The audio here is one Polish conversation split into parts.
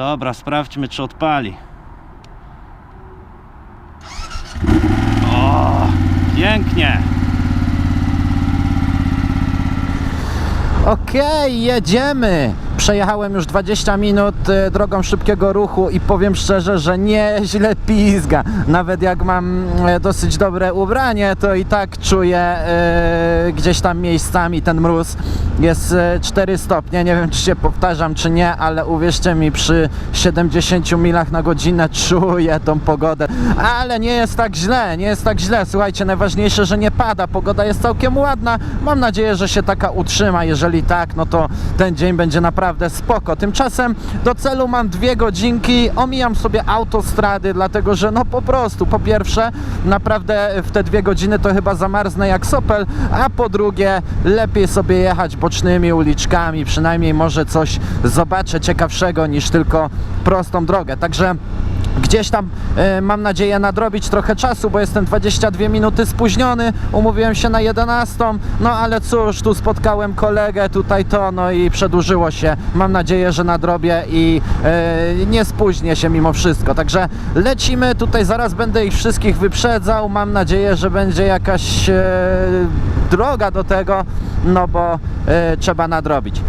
Dobra, sprawdźmy czy odpali. O, pięknie. Okej, jedziemy! Przejechałem już 20 minut e, drogą szybkiego ruchu i powiem szczerze, że nieźle pizga. Nawet jak mam e, dosyć dobre ubranie, to i tak czuję e, gdzieś tam miejscami ten mróz. Jest e, 4 stopnie, nie wiem czy się powtarzam czy nie, ale uwierzcie mi, przy 70 milach na godzinę czuję tą pogodę. Ale nie jest tak źle, nie jest tak źle. Słuchajcie, najważniejsze, że nie pada, pogoda jest całkiem ładna. Mam nadzieję, że się taka utrzyma. Jeżeli tak, no to ten dzień będzie naprawdę spoko. Tymczasem do celu mam dwie godzinki, omijam sobie autostrady, dlatego że no po prostu, po pierwsze, naprawdę w te dwie godziny to chyba zamarznę jak sopel, a po drugie, lepiej sobie jechać bocznymi uliczkami, przynajmniej może coś zobaczę ciekawszego niż tylko prostą drogę. Także Gdzieś tam e, mam nadzieję nadrobić trochę czasu, bo jestem 22 minuty spóźniony. Umówiłem się na 11, no ale cóż, tu spotkałem kolegę, tutaj to, no i przedłużyło się. Mam nadzieję, że nadrobię i e, nie spóźnię się mimo wszystko. Także lecimy, tutaj zaraz będę ich wszystkich wyprzedzał. Mam nadzieję, że będzie jakaś e, droga do tego, no bo trzeba nadrobić.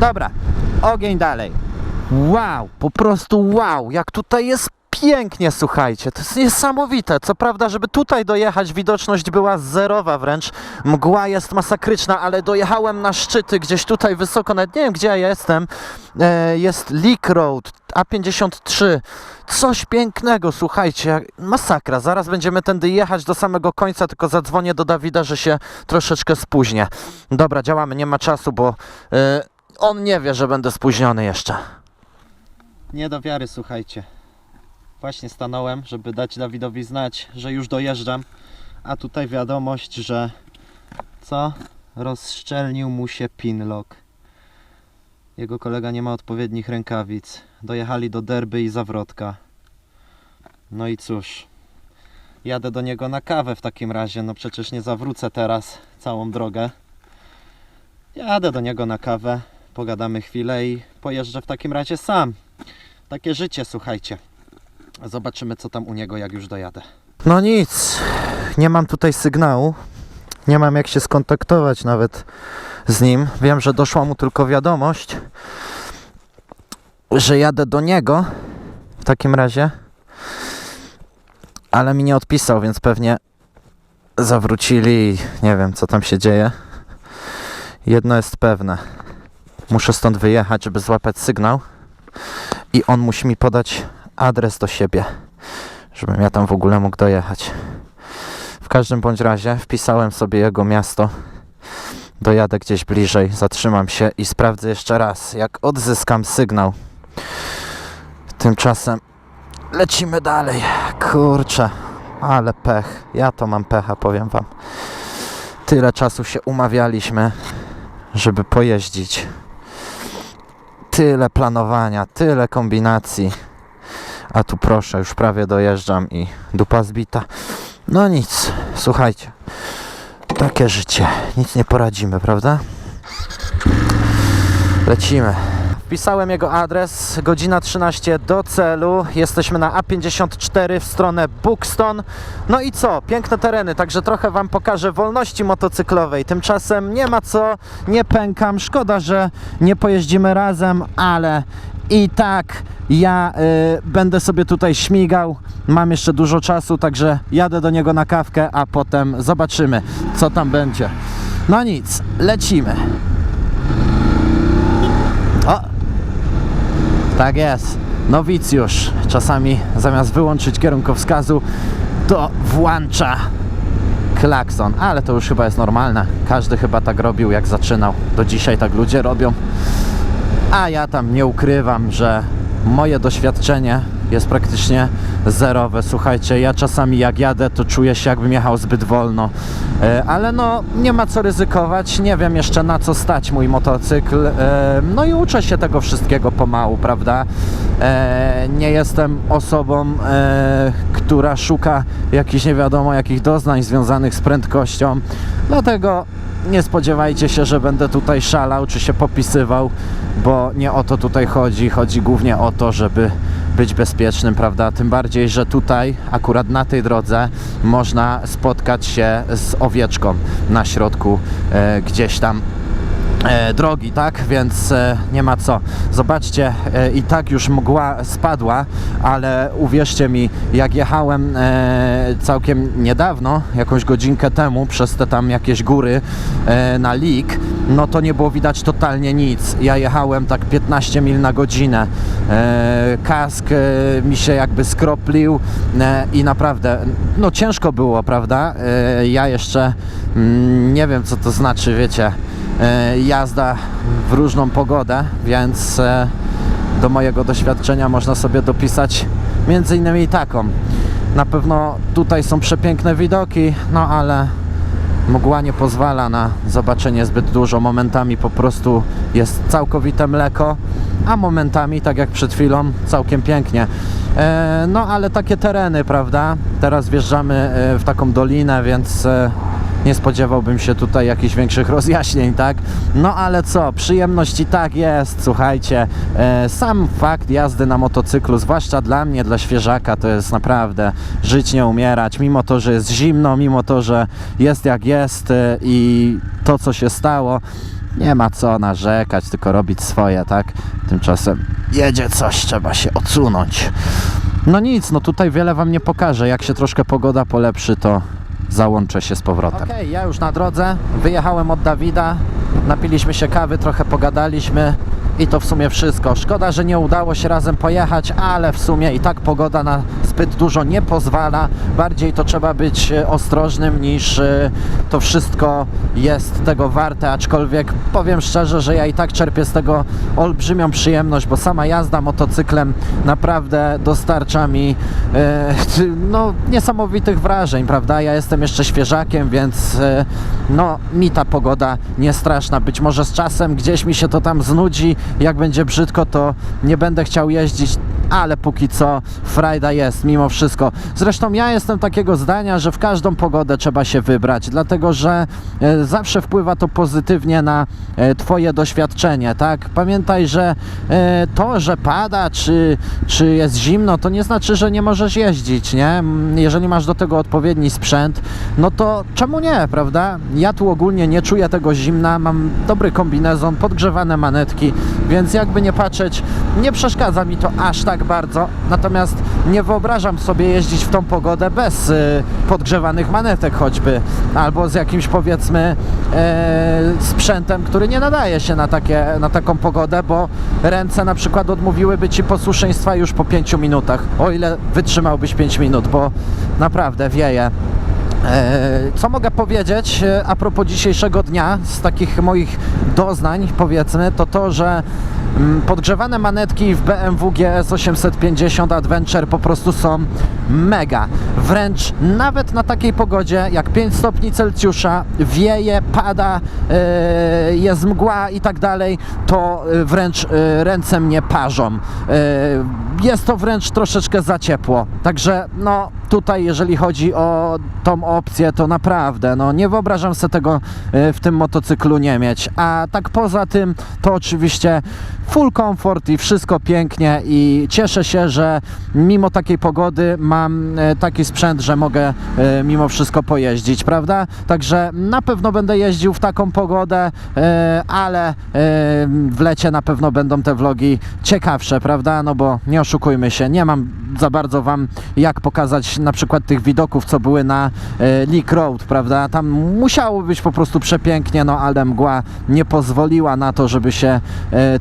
Dobra, ogień dalej. Wow, po prostu wow, jak tutaj jest pięknie, słuchajcie, to jest niesamowite. Co prawda, żeby tutaj dojechać, widoczność była zerowa wręcz. Mgła jest masakryczna, ale dojechałem na szczyty gdzieś tutaj wysoko, nawet nie wiem gdzie ja jestem. E, jest Leak Road, A53. Coś pięknego, słuchajcie, masakra. Zaraz będziemy tędy jechać do samego końca, tylko zadzwonię do Dawida, że się troszeczkę spóźnię. Dobra, działamy, nie ma czasu, bo e, on nie wie, że będę spóźniony jeszcze. Nie do wiary, słuchajcie. Właśnie stanąłem, żeby dać Dawidowi znać, że już dojeżdżam. A tutaj wiadomość, że co? Rozszczelnił mu się pinlock. Jego kolega nie ma odpowiednich rękawic. Dojechali do derby i zawrotka. No i cóż. Jadę do niego na kawę w takim razie. No przecież nie zawrócę teraz całą drogę. Jadę do niego na kawę, pogadamy chwilę i pojeżdżę w takim razie sam. Takie życie, słuchajcie. Zobaczymy, co tam u niego, jak już dojadę. No nic, nie mam tutaj sygnału. Nie mam jak się skontaktować nawet z nim. Wiem, że doszła mu tylko wiadomość, że jadę do niego w takim razie. Ale mi nie odpisał, więc pewnie zawrócili nie wiem, co tam się dzieje. Jedno jest pewne. Muszę stąd wyjechać, żeby złapać sygnał. I on musi mi podać adres do siebie żebym ja tam w ogóle mógł dojechać. W każdym bądź razie wpisałem sobie jego miasto. Dojadę gdzieś bliżej, zatrzymam się i sprawdzę jeszcze raz, jak odzyskam sygnał. Tymczasem lecimy dalej. Kurczę, ale pech. Ja to mam pecha, powiem wam. Tyle czasu się umawialiśmy, żeby pojeździć. Tyle planowania, tyle kombinacji. A tu proszę, już prawie dojeżdżam i dupa zbita. No nic, słuchajcie. Takie życie. Nic nie poradzimy, prawda? Lecimy. Wpisałem jego adres, godzina 13 do celu. Jesteśmy na A54 w stronę Buxton. No i co? Piękne tereny, także trochę Wam pokażę wolności motocyklowej. Tymczasem nie ma co, nie pękam. Szkoda, że nie pojeździmy razem, ale i tak ja y, będę sobie tutaj śmigał. Mam jeszcze dużo czasu, także jadę do niego na kawkę, a potem zobaczymy, co tam będzie. No nic, lecimy. Tak jest. Nowicjusz czasami zamiast wyłączyć kierunkowskazu, to włącza klakson, ale to już chyba jest normalne. Każdy chyba tak robił, jak zaczynał. Do dzisiaj tak ludzie robią. A ja tam nie ukrywam, że moje doświadczenie jest praktycznie zerowe. Słuchajcie, ja czasami jak jadę, to czuję się jakbym jechał zbyt wolno. E, Ale no, nie ma co ryzykować. Nie wiem jeszcze na co stać mój motocykl. E, No i uczę się tego wszystkiego pomału, prawda? E, Nie jestem osobą, która szuka jakichś nie wiadomo jakich doznań związanych z prędkością. Dlatego nie spodziewajcie się, że będę tutaj szalał czy się popisywał, bo nie o to tutaj chodzi. Chodzi głównie o to, żeby być bezpiecznym, prawda? Tym bardziej, że tutaj, akurat na tej drodze, można spotkać się z owieczką na środku e, gdzieś tam drogi, tak? Więc e, nie ma co. Zobaczcie, e, i tak już mgła spadła, ale uwierzcie mi, jak jechałem e, całkiem niedawno, jakąś godzinkę temu, przez te tam jakieś góry e, na Lik, no to nie było widać totalnie nic. Ja jechałem tak 15 mil na godzinę. E, kask e, mi się jakby skroplił e, i naprawdę, no ciężko było, prawda? E, ja jeszcze mm, nie wiem, co to znaczy, wiecie, e, jazda w różną pogodę, więc e, do mojego doświadczenia można sobie dopisać między innymi taką. Na pewno tutaj są przepiękne widoki, no ale mgła nie pozwala na zobaczenie zbyt dużo. Momentami po prostu jest całkowite mleko, a momentami, tak jak przed chwilą, całkiem pięknie. E, no ale takie tereny, prawda? Teraz wjeżdżamy e, w taką dolinę, więc e, nie spodziewałbym się tutaj jakichś większych rozjaśnień, tak? No ale co, przyjemność i tak jest, słuchajcie. E, sam fakt jazdy na motocyklu, zwłaszcza dla mnie, dla świeżaka, to jest naprawdę żyć, nie umierać. Mimo to, że jest zimno, mimo to, że jest jak jest e, i to, co się stało, nie ma co narzekać, tylko robić swoje, tak? Tymczasem jedzie coś, trzeba się odsunąć. No nic, no tutaj wiele Wam nie pokażę. Jak się troszkę pogoda polepszy, to załączę się z powrotem. Okej, ja już na drodze. Wyjechałem od Dawida, napiliśmy się kawy, trochę pogadaliśmy i to w sumie wszystko. Szkoda, że nie udało się razem pojechać, ale w sumie i tak pogoda na zbyt dużo nie pozwala. Bardziej to trzeba być e, ostrożnym niż e, to wszystko jest tego warte, aczkolwiek powiem szczerze, że ja i tak czerpię z tego olbrzymią przyjemność, bo sama jazda motocyklem naprawdę dostarcza mi e, no, niesamowitych wrażeń, prawda? Ja jestem jeszcze świeżakiem, więc no, mi ta pogoda nie straszna. Być może z czasem gdzieś mi się to tam znudzi, jak będzie brzydko, to nie będę chciał jeździć, ale póki co frajda jest mimo wszystko. Zresztą ja jestem takiego zdania, że w każdą pogodę trzeba się wybrać, dlatego że e, zawsze wpływa to pozytywnie na e, Twoje doświadczenie, tak? Pamiętaj, że e, to, że pada, czy, czy jest zimno, to nie znaczy, że nie możesz jeździć, nie? Jeżeli masz do tego odpowiedni sprzęt, no to czemu nie, prawda? Ja tu ogólnie nie czuję tego zimna, mam dobry kombinezon, podgrzewane manetki, więc jakby nie patrzeć, nie przeszkadza mi to aż tak bardzo, natomiast nie wyobrażam sobie jeździć w tą pogodę bez y, podgrzewanych manetek choćby, albo z jakimś powiedzmy e, sprzętem, który nie nadaje się na, takie, na taką pogodę, bo ręce na przykład odmówiłyby Ci posłuszeństwa już po 5 minutach, o ile wytrzymałbyś 5 minut, bo naprawdę wieje. E, Co mogę powiedzieć e, a propos dzisiejszego dnia, z takich moich doznań, powiedzmy, to to, że podgrzewane manetki w BMW GS 850 Adventure po prostu są mega. Wręcz nawet na takiej pogodzie, jak 5 stopni Celsjusza, wieje, pada, e, jest mgła i tak dalej, to e, wręcz e, ręce mnie parzą. E, Jest to wręcz troszeczkę za ciepło. Także no tutaj, jeżeli chodzi o tą opcję, to naprawdę, no nie wyobrażam sobie tego w tym motocyklu nie mieć. A tak poza tym, to oczywiście full comfort i wszystko pięknie i cieszę się, że mimo takiej pogody mam e, taki sprzęt, że mogę e, mimo wszystko pojeździć, prawda? Także na pewno będę jeździł w taką pogodę, e, ale w lecie na pewno będą te vlogi ciekawsze, prawda? No bo nie oszukujmy się, nie mam za bardzo Wam jak pokazać na przykład tych widoków, co były na Leak Road, prawda? Tam musiało być po prostu przepięknie, no ale mgła nie pozwoliła na to, żeby się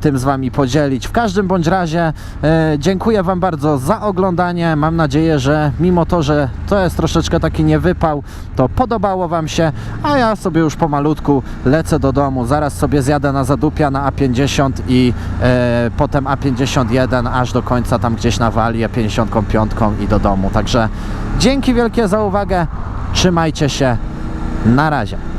tym z Wami podzielić. W każdym bądź razie e, dziękuję Wam bardzo za oglądanie. Mam nadzieję, że mimo to, że to jest troszeczkę taki niewypał, to podobało Wam się, a ja sobie już pomalutku lecę do domu. Zaraz sobie zjadę na Zadupia na A50 i e, potem A51 aż do końca tam gdzieś na Walię 55 i do domu. Także dzięki wielkie za uwagę. Trzymajcie się. Na razie.